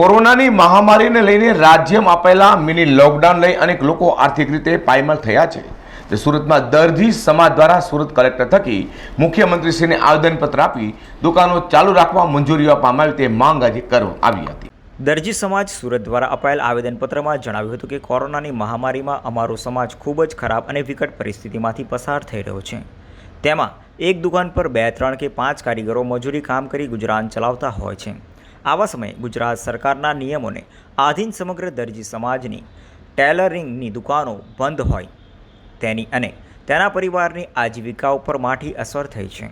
કોરોનાની મહામારીને લઈને રાજ્યમાં આપેલા મિની લોકડાઉન લઈ અનેક લોકો આર્થિક રીતે પાયમાલ થયા છે. તે સુરતમાં દર્દી સમાજ દ્વારા સુરત કલેક્ટર થકી મુખ્યમંત્રીશ્રીને આવેદનપત્ર આપી દુકાનો ચાલુ રાખવા મંજૂરી આપવામાં આવી તે માંગ આજે કરવામાં આવી હતી. દરજી સમાજ સુરત દ્વારા અપાયેલ આવેદનપત્રમાં જણાવ્યું હતું કે કોરોનાની મહામારીમાં અમારો સમાજ ખૂબ જ ખરાબ અને વિકટ પરિસ્થિતિમાંથી પસાર થઈ રહ્યો છે. તેમાં એક દુકાન પર બે, ત્રણ કે પાંચ કારીગરો મજૂરી કામ કરી ગુજરાન ચલાવતા હોય છે. આવા સમયે ગુજરાત સરકારના નિયમોને આધીન સમગ્ર દરજી સમાજની ટેલરિંગની દુકાનો બંધ હોય. તેની અને તેના પરિવારની આજીવિકા ઉપર માઠી અસર થઈ છે.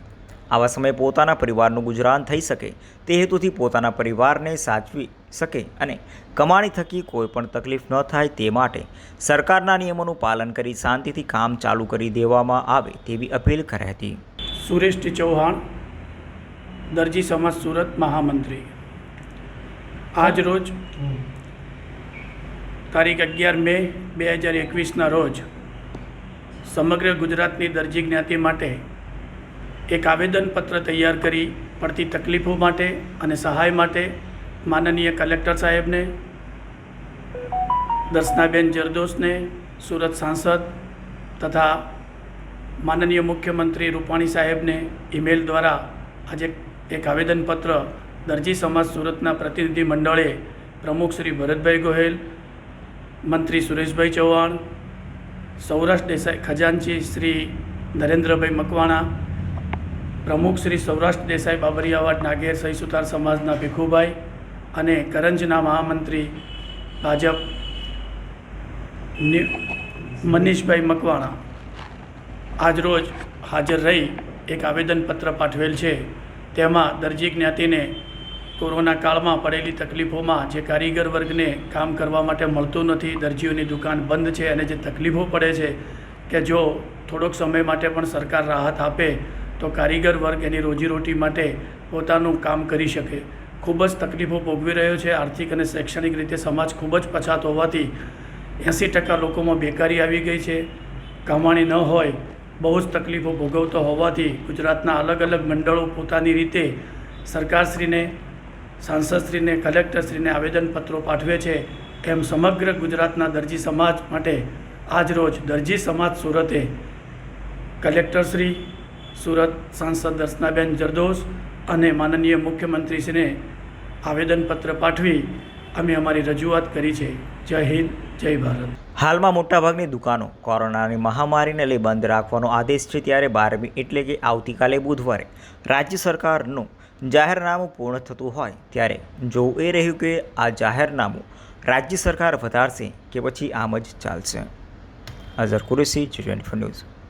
આવા સમયે પોતાના પરિવારનું ગુજરાન થઈ શકે તે હેતુથી પોતાના પરિવારને સાચવી શકે અને કમાણી થકી કોઈ પણ તકલીફ ન થાય તે માટે સરકારના નિયમોનું પાલન કરી શાંતિથી કામ ચાલુ કરી દેવામાં આવે તેવી અપીલ કરી હતી. સુરેશ ચૌહાણ, દરજી સમાજ, સુરત મહામંત્રી. આજ રોજ તારીખ અગિયાર મે બે હજાર એકવીસના રોજ સમગ્ર ગુજરાતની દરજી જ્ઞાતિ માટે એક આવેદનપત્ર તૈયાર કરી પડતી તકલીફો માટે અને સહાય માટે માનનીય કલેક્ટર સાહેબને દર્શનાબેન જરદોશને સુરત સાંસદ તથા માનનીય મુખ્યમંત્રી રૂપાણી સાહેબને ઈમેલ દ્વારા આજે એક આવેદનપત્ર દરજી સમાજ સુરતના પ્રતિનિધિ મંડળે પ્રમુખ શ્રી ભરતભાઈ ગોહેલ, મંત્રી સુરેશભાઈ ચૌહાણ, સૌરાષ્ટ્ર દેસાઈ ખજાનચી શ્રી નરેન્દ્રભાઈ મકવાણા, પ્રમુખ શ્રી સૌરાષ્ટ્ર દેસાઈ બાબરિયાવાડ નાગેર સહી સમાજના ભીખુભાઈ અને કરંજના મહામંત્રી ભાજપ મનીષભાઈ મકવાણા. આજરોજ હાજર રહી એક આવેદનપત્ર પાઠવેલ છે. તેમાં દરજી જ્ઞાતિને કોરોના કાળમાં પડેલી તકલીફોમાં જે કારીગર વર્ગને કામ કરવા માટે મળતું નથી, દરજીઓની દુકાન બંધ છે અને જે તકલીફો પડે છે કે જો થોડોક સમય માટે પણ સરકાર રાહત આપે, તો કારીગર વર્ગ એની રોજીરોટી માટે પોતાનું કામ કરી શકે. ખૂબ જ તકલીફો ભોગવી રહ્યો છે. આર્થિક અને શૈક્ષણિક રીતે સમાજ ખૂબ જ પછાત હોવાથી એંસી ટકા લોકોમાં બેકારી આવી ગઈ છે. કમાણી ન હોય, બહુ જ તકલીફો ભોગવતો હોવાથી ગુજરાતના અલગ અલગ મંડળો પોતાની રીતે સરકારશ્રીને સાંસદશ્રીને, કલેક્ટરશ્રીને આવેદનપત્રો પાઠવે છે એમ સમગ્ર ગુજરાતના દરજી સમાજ માટે આજરોજ દરજી સમાજ સુરતે કલેક્ટરશ્રી, સુરત સાંસદ દર્શનાબેન જરદોશ અને માનનીય મુખ્યમંત્રીશ્રીને આવેદનપત્ર પાઠવી અમે અમારી રજૂઆત કરી છે. જય હિન્દ, જય ભારત. હાલમાં મોટાભાગની દુકાનો કોરોનાની મહામારીને લઈ બંધ રાખવાનો આદેશ છે ત્યારે બારમી એટલે કે આવતીકાલે બુધવારે રાજ્ય સરકારનું જાહેરનામું પૂર્ણ થતું હોય ત્યારે જોવું એ રહ્યું કે આ જાહેરનામું રાજ્ય સરકાર વધારશે કે પછી આમ જ ચાલશે. Azhar Qureshi twenty news